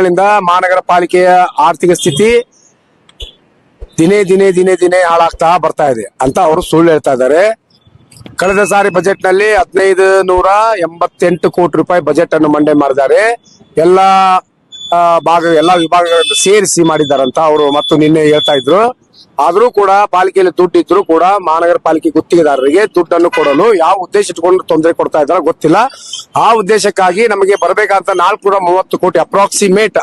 ವರ್ಷಗಳಿಂದ ಮಹಾನಗರ ಪಾಲಿಕೆಯ ಆರ್ಥಿಕ ಸ್ಥಿತಿ ದಿನೇ ದಿನೇ ದಿನೇ ದಿನೇ ಹಾಳಾಗ್ತಾ ಬರ್ತಾ ಇದೆ ಅಂತ ಅವರು ಸುಳ್ಳು ಹೇಳ್ತಾ ಇದ್ದಾರೆ. ಕಳೆದ ಸಾರಿ ಬಜೆಟ್ನಲ್ಲಿ ಹದಿನೈದು ನೂರ ಎಂಬತ್ತೆಂಟು ಕೋಟಿ ರೂಪಾಯಿ ಬಜೆಟ್ ಅನ್ನು ಮಂಡನೆ ಮಾಡಿದ್ದಾರೆ. ಎಲ್ಲ ಭಾಗ, ಎಲ್ಲಾ ವಿಭಾಗಗಳನ್ನು ಸೇರಿಸಿ ಮಾಡಿದ್ದಾರಂತ ಅವರು ಮತ್ತು ನಿನ್ನೆ ಹೇಳ್ತಾ ಇದ್ರು. ಆದ್ರೂ ಕೂಡ ಪಾಲಿಕೆಯಲ್ಲಿ ದುಡ್ಡು ಇದ್ರು ಕೂಡ ಮಹಾನಗರ ಪಾಲಿಕೆ ಗುತ್ತಿಗೆದಾರರಿಗೆ ದುಡ್ಡನ್ನು ಕೊಡಲು ಯಾವ ಉದ್ದೇಶ ಇಟ್ಕೊಂಡು ತೊಂದರೆ ಕೊಡ್ತಾ ಇದ್ದಾರೋ ಗೊತ್ತಿಲ್ಲ. ಆ ಉದ್ದೇಶಕ್ಕಾಗಿ ನಮಗೆ ಬರಬೇಕಂತ ನಾಲ್ಕುನೂರ ಮೂವತ್ತು ಕೋಟಿ ಅಪ್ರಾಕ್ಸಿಮೇಟ್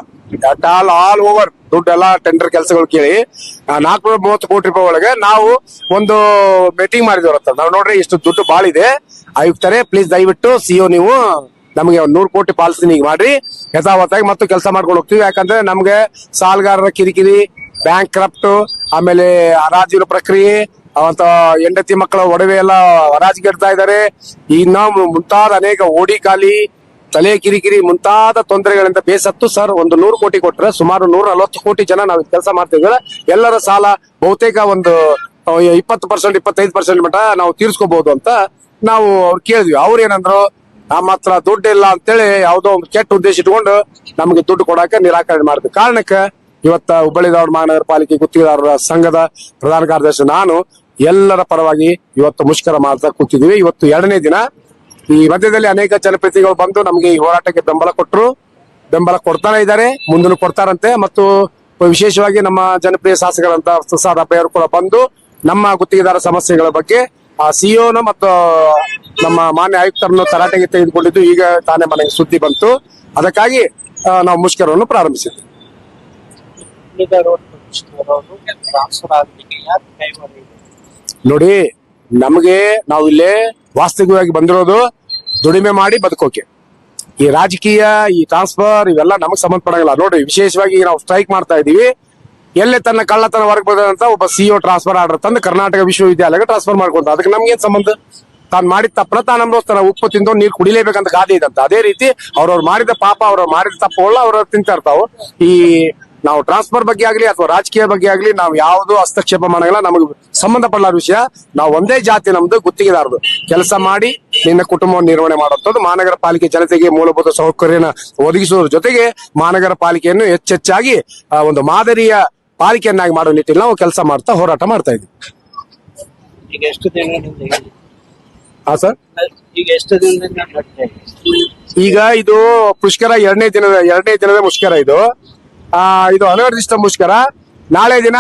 ಆಲ್ ಆಲ್ ಓವರ್ ದುಡ್ಡೆಲ್ಲ ಟೆಂಡರ್ ಕೆಲಸಗಳು ಕೇಳಿ ನಾಲ್ಕುನೂರ ಮೂವತ್ತು ಕೋಟಿ ರೂಪಾಯಿ ಒಳಗೆ ನಾವು ಒಂದು ಮೀಟಿಂಗ್ ಮಾಡಿದವ್ರ ನಾವು ನೋಡ್ರಿ ಇಷ್ಟು ದುಡ್ಡು ಬಾಳಿದೆ. ಆಯುಕ್ತರೇ ಪ್ಲೀಸ್ ದಯವಿಟ್ಟು ಸಿಒ ನೀವು ನಮಗೆ ಒಂದ್ ನೂರು ಕೋಟಿ ಪಾಲಿಸಿ ಈಗ ಮಾಡ್ರಿ. ಯಥಾವತ್ತಾಗಿ ಮತ್ತು ಕೆಲಸ ಮಾಡ್ಕೊಂಡು ಹೋಗ್ತೀವಿ. ಯಾಕಂದ್ರೆ ನಮ್ಗೆ ಸಾಲಗಾರರ ಕಿರಿಕಿರಿ ಬ್ಯಾಂಕ್ ಕ್ರಪ್ಟ್ ಆಮೇಲೆ ಹರಾಜಿನ ಪ್ರಕ್ರಿಯೆ ಅವಂತ ಹೆಂಡತಿ ಮಕ್ಕಳ ಒಡವೆ ಎಲ್ಲ ಹರಾಜಿಗೆಡ್ತಾ ಇದ್ದಾರೆ ಇನ್ನ ಮುಂತಾದ ಅನೇಕ ಓಡಿ ಖಾಲಿ ತಲೆ ಕಿರಿಕಿರಿ, ಮುಂತಾದ ತೊಂದರೆಗಳಿಂದ ಬೇಸತ್ತು ಸರ್. ಒಂದು ನೂರು ಕೋಟಿ ಕೊಟ್ಟರೆ ಸುಮಾರು ನೂರ ನಲವತ್ತು ಕೋಟಿ ಜನ ನಾವು ಕೆಲಸ ಮಾಡ್ತಿದ್ರೆ ಎಲ್ಲರ ಸಾಲ ಬಹುತೇಕ ಒಂದು ಇಪ್ಪತ್ತು ಪರ್ಸೆಂಟ್, ಇಪ್ಪತ್ತೈದು ಪರ್ಸೆಂಟ್ ಮಟ್ಟ ನಾವು ತೀರ್ಸ್ಕೋಬಹುದು ಅಂತ ನಾವು ಅವ್ರು ಕೇಳಿದ್ವಿ. ಅವ್ರು ಏನಂದ್ರು ನಮ್ಮ ಹತ್ರ ದುಡ್ಡು ಇಲ್ಲ ಅಂತೇಳಿ ಯಾವುದೋ ಒಂದು ಕೆಟ್ಟ ಉದ್ದೇಶ ಇಟ್ಕೊಂಡು ನಮಗೆ ದುಡ್ಡು ಕೊಡಾಕ ನಿರಾಕರಣೆ ಮಾಡಿದ ಕಾರಣಕ್ಕೆ ಇವತ್ತ ಹುಬ್ಬಳ್ಳಿ ಧಾರವಾಡ ಮಹಾನಗರ ಪಾಲಿಕೆ ಗುತ್ತಿಗೆದಾರರ ಸಂಘದ ಪ್ರಧಾನ ಕಾರ್ಯದರ್ಶಿ ನಾನು ಎಲ್ಲರ ಪರವಾಗಿ ಇವತ್ತು ಮುಷ್ಕರ ಮಾಡ್ತಾ ಕೂತಿದ್ವಿ ಇವತ್ತು ಎರಡನೇ ದಿನ ಈ ಮಧ್ಯದಲ್ಲಿ ಅನೇಕ ಜನಪ್ರತಿನಿಧಿಗಳು ಬಂದು ನಮಗೆ ಈ ಹೋರಾಟಕ್ಕೆ ಬೆಂಬಲ ಕೊಟ್ಟರು. ಬೆಂಬಲ ಕೊಡ್ತಾನೆ ಇದ್ದಾರೆ ಮುಂದೂ ಕೊಡ್ತಾರಂತೆ ಮತ್ತು ವಿಶೇಷವಾಗಿ ನಮ್ಮ ಜನಪ್ರಿಯ ಶಾಸಕರಂತ ಪ್ರಸಾದ್ ಅಪ್ಪಯ್ಯವರು ಕೂಡ ಬಂದು ನಮ್ಮ ಗುತ್ತಿಗೆದಾರ ಸಮಸ್ಯೆಗಳ ಬಗ್ಗೆ ಆ ಸಿಇಒನ ಮತ್ತು ನಮ್ಮ ಮಾನ್ಯ ಆಯುಕ್ತರನ್ನು ತರಾಟೆಗೆ ತೆಗೆದುಕೊಂಡಿದ್ದು ಈಗ ತಾನೇ ಮನೆಗೆ ಸುದ್ದಿ ಬಂತು. ಅದಕ್ಕಾಗಿ ನಾವು ಮುಷ್ಕರವನ್ನು ಪ್ರಾರಂಭಿಸಿದ್ವಿ. ನೋಡಿ, ನಮಗೆ ನಾವು ಇಲ್ಲೇ ವಾಸ್ತವಿಕವಾಗಿ ಬಂದಿರೋದು ದುಡಿಮೆ ಮಾಡಿ ಬದುಕೋಕೆ. ಈ ರಾಜಕೀಯ, ಈ ಟ್ರಾನ್ಸ್ಫರ್ ಇವೆಲ್ಲ ನಮಗ್ ಸಂಬಂಧಪಡಂಗಿಲ್ಲ. ನೋಡಿ, ವಿಶೇಷವಾಗಿ ನಾವು ಸ್ಟ್ರೈಕ್ ಮಾಡ್ತಾ ಇದೀವಿ. ಎಲ್ಲೇ ತನ್ನ ಕಳ್ಳತನ ವರ್ಗ ಅಂತ ಒಬ್ಬ ಸಿಇಒ ಟ್ರಾನ್ಸ್ಫರ್ ಆರ್ಡರ್ ತಂದು ಕರ್ನಾಟಕ ವಿಶ್ವವಿದ್ಯಾಲಯಕ್ಕೆ ಟ್ರಾನ್ಸ್ಫರ್ ಮಾಡ್ಕೊಂತ, ಅದಕ್ಕೆ ನಮ್ಗೇನ್ ಸಂಬಂಧ? ತಾನು ಮಾಡಿದ ತಪ್ಪನ ತಾನು ಅನುಭವಿಸ್ತಾನೆ ಉಪ್ಪು ತಿಂದು ನೀರು ಕುಡಿಲೇಬೇಕಂತ ಗಾದೆ ಇದಂತ ಅದೇ ರೀತಿ ಅವ್ರವ್ರು ಮಾಡಿದ ಪಾಪ, ಅವ್ರವ್ರು ಮಾಡಿದ ತಪ್ಪುಗಳ ಅವ್ರ ತಿಂತಾ ಇರ್ತಾವ. ಈ ನಾವು ಟ್ರಾನ್ಸ್ಫರ್ ಬಗ್ಗೆ ಆಗಲಿ ಅಥವಾ ರಾಜಕೀಯ ಬಗ್ಗೆ ಆಗ್ಲಿ ನಾವು ಯಾವುದು ಹಸ್ತಕ್ಷೇಪ ಮಾಡಂಗಿಲ್ಲ, ನಮಗೆ ಸಂಬಂಧಪಡಲಾರ ವಿಷಯ. ನಾವು ಒಂದೇ ಜಾತಿ ನಮ್ದು ಗುತ್ತಿಗೆದಾರದು. ಕೆಲಸ ಮಾಡಿ ನಿನ್ನ ಕುಟುಂಬವನ್ನು ನಿರ್ವಹಣೆ ಮಾಡುವಂಥದ್ದು, ಮಹಾನಗರ ಪಾಲಿಕೆ ಜನತೆಗೆ ಮೂಲಭೂತ ಸೌಕರ್ಯನ ಒದಗಿಸುವುದರ ಜೊತೆಗೆ ಮಹಾನಗರ ಪಾಲಿಕೆಯನ್ನು ಹೆಚ್ಚೆಚ್ಚಾಗಿ ಒಂದು ಮಾದರಿಯ ಪಾಲಿಕೆಯನ್ನಾಗಿ ಮಾಡೋ ನಿಟ್ಟಿನಲ್ಲಿ ನಾವು ಕೆಲಸ ಮಾಡ್ತಾ ಹೋರಾಟ ಮಾಡ್ತಾ ಇದ್ವಿ ಈಗ ಎಷ್ಟು? ಹಾ ಸರ್? ಈಗ ಎಷ್ಟು ದಿನದಿಂದ ನಡೀತಾ ಇದೆ? ಈಗ ಇದು ಪುಷ್ಕರ ಎರಡನೇ ದಿನದ ಎರಡನೇ ದಿನದ ಮುಷ್ಕರ ಇದು. ಆ ಇದು ಅನಿರ್ದಿಷ್ಟ ಮುಷ್ಕರ. ನಾಳೆ ದಿನ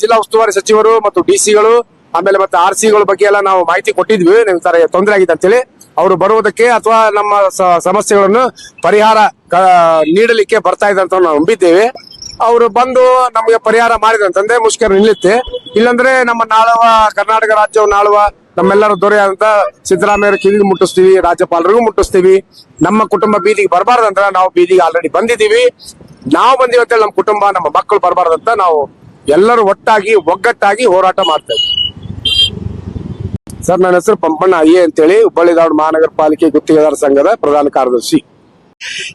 ಜಿಲ್ಲಾ ಉಸ್ತುವಾರಿ ಸಚಿವರು ಮತ್ತು ಡಿ ಸಿಗಳು ಆಮೇಲೆ ಮತ್ತೆ ಆರ್ ಸಿಗಳ ಬಗ್ಗೆ ಎಲ್ಲ ನಾವು ಮಾಹಿತಿ ಕೊಟ್ಟಿದ್ವಿ. ನಿಮ್ ತರ ತೊಂದರೆ ಆಗಿದೆ ಅಂತೇಳಿ ಅವರು ಬರುವುದಕ್ಕೆ ಅಥವಾ ನಮ್ಮ ಸ- ಸಮಸ್ಯೆಗಳನ್ನು ಪರಿಹಾರ ಕ- ನೀಡಲಿಕ್ಕೆ ಬರ್ತಾ ಇದೆ ಅಂತ ನಾವು ನಂಬಿದ್ದೇವೆ. ಅವರು ಬಂದು ನಮಗೆ ಪರಿಹಾರ ಮಾಡಿದಂತಂದ್ರೆ ಮುಷ್ಕರ ನಿಲ್ಲುತ್ತೆ. ಇಲ್ಲಾಂದ್ರೆ ನಮ್ಮ ನಾಳವ, ಕರ್ನಾಟಕ ರಾಜ್ಯವು ನಾಳುವ, ನಮ್ಮೆಲ್ಲರ ದೊರೆಯಾದಂತ ಸಿದ್ದರಾಮಯ್ಯ ಕಿವಿಗೆ ಮುಟ್ಟಿಸ್ತೀವಿ, ರಾಜ್ಯಪಾಲರಿಗೂ ಮುಟ್ಟಿಸ್ತೀವಿ. ನಮ್ಮ ಕುಟುಂಬ ಬೀದಿಗೆ ಬರಬಾರ್ದಂತ ನಾವು ಬೀದಿಗೆ ಆಲ್ರೆಡಿ ಬಂದಿದ್ದೀವಿ. ನಾವು ಬಂದಿವಿ ಅಂತೇಳಿ ನಮ್ಮ ಕುಟುಂಬ, ನಮ್ಮ ಮಕ್ಕಳು ಬರಬಾರ್ದಂತ ನಾವು ಎಲ್ಲರೂ ಒಟ್ಟಾಗಿ, ಒಗ್ಗಟ್ಟಾಗಿ ಹೋರಾಟ ಮಾಡ್ತೇವೆ ಸರ್, ನನ್ನ ಹೆಸರು ಪಂಪಣ್ಣ ಅಯ್ಯೆ ಅಂತೇಳಿ, ಹುಬ್ಬಳ್ಳಿ ಧಾರವಾಡ ಮಹಾನಗರ ಪಾಲಿಕೆ ಗುತ್ತಿಗೆದಾರ ಸಂಘದ ಪ್ರಧಾನ ಕಾರ್ಯದರ್ಶಿ.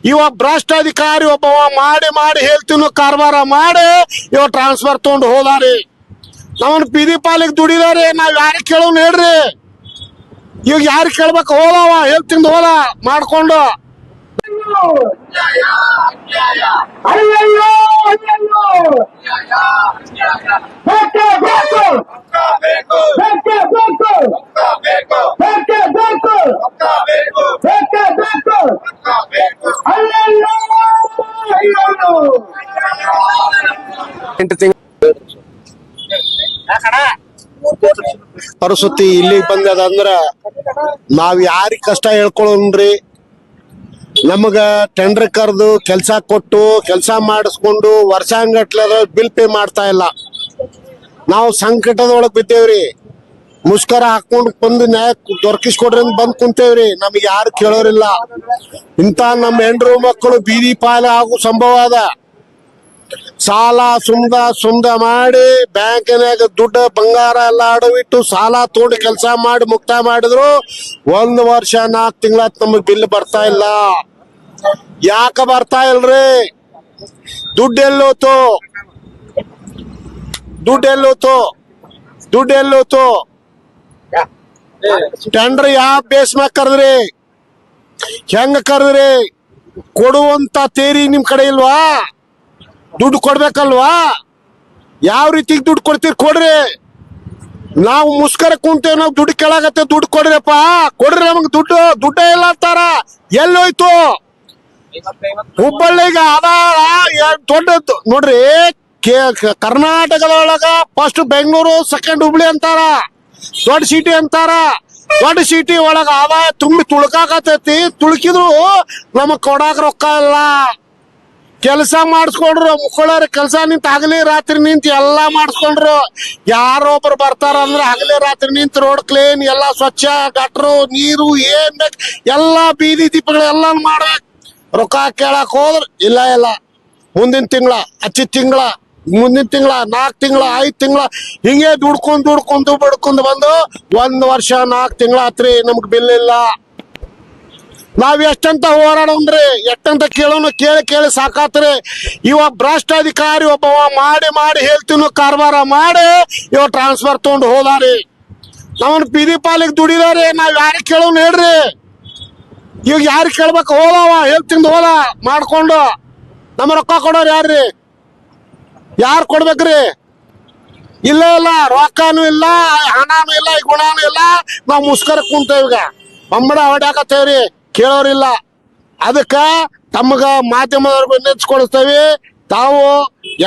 ಇವ ಭ್ರಷ್ಟಾಧಿಕಾರಿ ಒಬ್ಬವ ಮಾಡಿ ಮಾಡಿ ಹೇಳ್ತೀವಿ ಕಾರವಾರ ಮಾಡಿ ಇವ ಟ್ರಾನ್ಸ್ಫರ್ ತಗೊಂಡು ಹೋದಾರಿ. ಅವನ್ ಬೀದಿ ಪಾಲಿಗೆ ದುಡಿದಾರಿ. ನಾವ್ ಯಾರಿಗೆ ಕೇಳೋನ್ ಹೇಳ್ರಿ. ಈಗ ಯಾರು ಕೇಳ್ಬೇಕು ಹೋದವ, ಹೇಳ್ತಿಂದ ಹೋದ, ಮಾಡ್ಕೊಂಡು. ಬೇಕೇ ಬೇಕು ಅಯ್ಯಯ್ಯೋ ಅಯ್ಯಯ್ಯೋ ಎಂಟು ತಿಂಗಳು ಪರಿಸ್ಥಿತಿ ಇಲ್ಲಿಗೆ ಬಂದದ ಅಂದ್ರ ನಾವ್ ಯಾರಿಗ್ ಕಷ್ಟ ಹೇಳ್ಕೊಳ್ರಿ ನಮಗ ಟೆಂಡರ್ ಕರೆದು ಕೆಲಸ ಕೊಟ್ಟು, ಕೆಲಸ ಮಾಡಿಸ್ಕೊಂಡು ವರ್ಷಾಂಗಟ್ಲೆ ಬಿಲ್ ಪೇ ಮಾಡ್ತಾ ಇಲ್ಲ. ನಾವು ಸಂಕಟದೊಳಗ್ ಬಿದ್ದೇವ್ರಿ. ಮುಷ್ಕರ ಹಾಕೊಂಡು ಬಂದು ನ್ಯಾಯ ದೊರಕಿಸ್ಕೊಡ್ರಿ ಅಂತ ಬಂದ್ ಕುಂತೇವ್ರಿ. ನಮ್ಗೆ ಯಾರು ಕೇಳೋರಿಲ್ಲ. ಇಂತ ನಮ್ಮ ಹೆಂಡ್ರು ಮಕ್ಕಳು ಬೀದಿ ಪಾಲ ಆಗೋ ಸಂಭವ ಅದ. ಸಾಲ ಸುಮ್ದ ಸುಮ್ದ ಮಾಡಿ ಬ್ಯಾಂಕಿನಾಗ ದುಡ್ಡ ಬಂಗಾರ ಎಲ್ಲ ಅಡವಿಟ್ಟು ಸಾಲ ತೋಡಿ ಕೆಲಸ ಮಾಡಿ ಮುಕ್ತ ಮಾಡಿದ್ರು, ಒಂದ್ ವರ್ಷ, ನಾಲ್ಕು ತಿಂಗಳ ನಮಗ್ ಬಿಲ್ ಬರ್ತಾ ಇಲ್ಲ. ಯಾಕ ಬರ್ತಾ ಇಲ್ರಿ? ದುಡ್ಡು ಎಲ್ಲೋತು? ದುಡ್ಡು ಎಲ್ಲೋತು? ದುಡ್ಡು ಎಲ್ಲೋತು? ಟೆಂಡರ್ ಯಾವ ಬೇಸ್ ಮ್ಯಾಗ ಕರೆದ್ರಿ? ಹೆಂಗ ಕರೆದ್ರಿ? ಕೊಡುವಂತ ತೇರಿ ನಿಮ್ ಕಡೆ ಇಲ್ವಾ? ದುಡ್ಡು ಕೊಡ್ಬೇಕಲ್ವಾ? ಯಾವ ರೀತಿ ದುಡ್ಡು ಕೊಡ್ತೀರಿ ಕೊಡ್ರಿ. ನಾವು ಮುಸ್ಕರ ಕುಂತೇವ್, ನಾವು ದುಡ್ಡು ಕೇಳಾಗತ್ತೆ, ದುಡ್ಡು ಕೊಡ್ರಿಪ್ಪ. ಕೊಡ್ರಿ ನಮಗ್ ದುಡ್ಡು. ದುಡ್ಡೇ ಇಲ್ಲ ಅಂತಾರ. ಎಲ್ಲೋಯ್ತು? ಹುಬ್ಬಳ್ಳಿಗ ಅದಾರ ದೊಡ್ಡ ನೋಡ್ರಿ ಕರ್ನಾಟಕದೊಳಗ ಫಸ್ಟ್ ಬೆಂಗಳೂರು ಸೆಕೆಂಡ್ ಹುಬ್ಳಿ ಅಂತಾರ. ದೊಡ್ಡ ಸಿಟಿ ಅಂತಾರ. ದೊಡ್ಡ ಸಿಟಿ ಒಳಗ ಆದಾಯ ತುಂಬಿ ತುಳ್ಕಾಕತೈತಿ ತುಳುಕಿದ್ರು ನಮಗ್ ಕೊಡಾಕ ರೊಕ್ಕ ಇಲ್ಲ. ಕೆಲಸ ಮಾಡಿಸ್ಕೊಂಡ್ರು ಮುಕ್ಕೊಳ್ಳೋರು ಕೆಲಸ ನಿಂತ ಹಗಲಿ ರಾತ್ರಿ ನಿಂತು ಎಲ್ಲಾ ಮಾಡಿಸ್ಕೊಂಡ್ರು. ಯಾರೊಬ್ರು ಬರ್ತಾರ ಅಂದ್ರೆ ಹಗಲಿ ರಾತ್ರಿ ನಿಂತು ರೋಡ್ ಕ್ಲೀನ್ ಎಲ್ಲಾ ಸ್ವಚ್ಛ ಗಟ್ರು ನೀರು, ಏನ್ ಬೇಕು, ಎಲ್ಲಾ ಬೀದಿ ದೀಪಗಳು ಎಲ್ಲ ಮಾಡ್ಬೇಕು. ರೊಕ್ಕ ಕೇಳಕ್ ಹೋದ್ರ, ಇಲ್ಲ ಇಲ್ಲ. ಮುಂದಿನ ತಿಂಗಳ ಹಚ್ಚಿ ತಿಂಗಳ, ಮುಂದಿನ ತಿಂಗಳ ನಾಲ್ಕು ತಿಂಗಳ, ಐದು ತಿಂಗಳ, ಹಿಂಗೆ ದುಡ್ಕೊಂಡು ದುಡ್ಕೊಂಡು ಬಡ್ಕೊಂಡು ಬಂದು ಒಂದ್ ವರ್ಷ ನಾಲ್ಕು ತಿಂಗಳ ಆತ್ರಿ, ನಮ್ಗೆ ಬಿಲ್ ಇಲ್ಲ. ನಾವ್ ಎಷ್ಟಂತ ಹೋರಾಡೋಣ್ರಿ ಎಷ್ಟಂತ ಕೇಳೋಣ ಕೇಳಿ ಕೇಳಿ ಸಾಕಾತ್ರಿ. ಇವ ಭ್ರಷ್ಟಾಧಿಕಾರಿ ಒಬ್ಬವ ಮಾಡಿ ಮಾಡಿ ಹೇಳ್ತೀನಿ ಕಾರವಾರ ಮಾಡಿ ಇವ ಟ್ರಾನ್ಸ್ಫರ್ ತಗೊಂಡು ಹೋದಾರಿ. ನಾವನ್ ಪಿದಿ ಪಾಲಿಗೆ ದುಡಿದಾರಿ, ನಾವ್ ಯಾರಿಗೆ ಕೇಳೋಣ ಹೇಳ್ರಿ. ಈಗ ಯಾರಿಗೆ ಕೇಳ್ಬೇಕು ಹೋದವ, ಹೇಳ್ತಿಂದ ಹೋದ, ಮಾಡ್ಕೊಂಡು. ನಮ್ಮ ರೊಕ್ಕ ಕೊಡೋರು ಯಾರ್ರಿ? ಯಾರು ಕೊಡ್ಬೇಕ್ರಿ? ಇಲ್ಲ ಇಲ್ಲ, ರೊಕ್ಕನೂ ಇಲ್ಲ, ಹಣನೂ ಇಲ್ಲ ಗುಣಾನು ಇಲ್ಲ, ನಾವು ಮುಸ್ಕರ ಕುಂತೇವ್ ಈಗ. ಬಮ್ಮಡ ಹೊಡ್ಯಾಕತ್ತೇವ್ರಿ. ಕೇಳೋರಿಲ್ಲ. ಅದಕ್ಕ ತಮಗ ಮಾಧ್ಯಮದವ್ರಿಗೆ ನೆಚ್ಚಿಕೊಳಿಸ್ತೇವೆ ತಾವು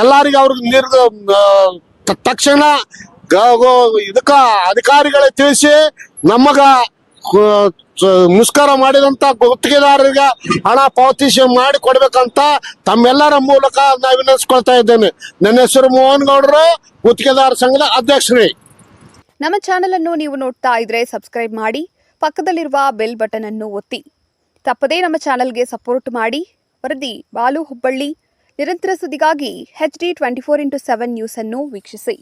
ಎಲ್ಲರಿಗೂ ಅವ್ರಿಗೆ ನಿರ್ ತಕ್ಷಣ ಇದಕ್ಕ ಅಧಿಕಾರಿಗಳ ತಿಳಿಸಿ ನಮಗ ಮುಸ್ಕಾರ ಮಾಡಿದಂತ ಗುತ್ತಿಗೆದಾರರಿಗೆ ಹಣ ಪಾವತಿಸಿ ಮಾಡಿ ಕೊಡ್ಬೇಕಂತ ತಮ್ಮೆಲ್ಲರ ಮೂಲಕ ನಾವು ವಿನಂತಿಸ್ಕೊಳ್ತಾ ಇದ್ದೇನೆ. ನನ್ನ ಹೆಸರು ಮೋಹನ್ ಗೌಡರು ಗುತ್ತಿಗೆದಾರ ಸಂಘದ ಅಧ್ಯಕ್ಷರೇ. ನಮ್ಮ ಚಾನೆಲ್ ಅನ್ನು ನೀವು ನೋಡ್ತಾ ಇದ್ರೆ ಸಬ್ಸ್ಕ್ರೈಬ್ ಮಾಡಿ. ಪಕ್ಕದಲ್ಲಿರುವ ಬೆಲ್ ಬಟನ್ ಅನ್ನು ಒತ್ತಿ. ತಪ್ಪದೇ ನಮ್ಮ ಚಾನಲ್ಗೆ ಸಪೋರ್ಟ್ ಮಾಡಿ. ವರದಿ ಬಾಲು ಹುಬ್ಬಳ್ಳಿ. ನಿರಂತರ ಸುದ್ದಿಗಾಗಿ H D twenty four into seven news ಅನ್ನು ವೀಕ್ಷಿಸಿ.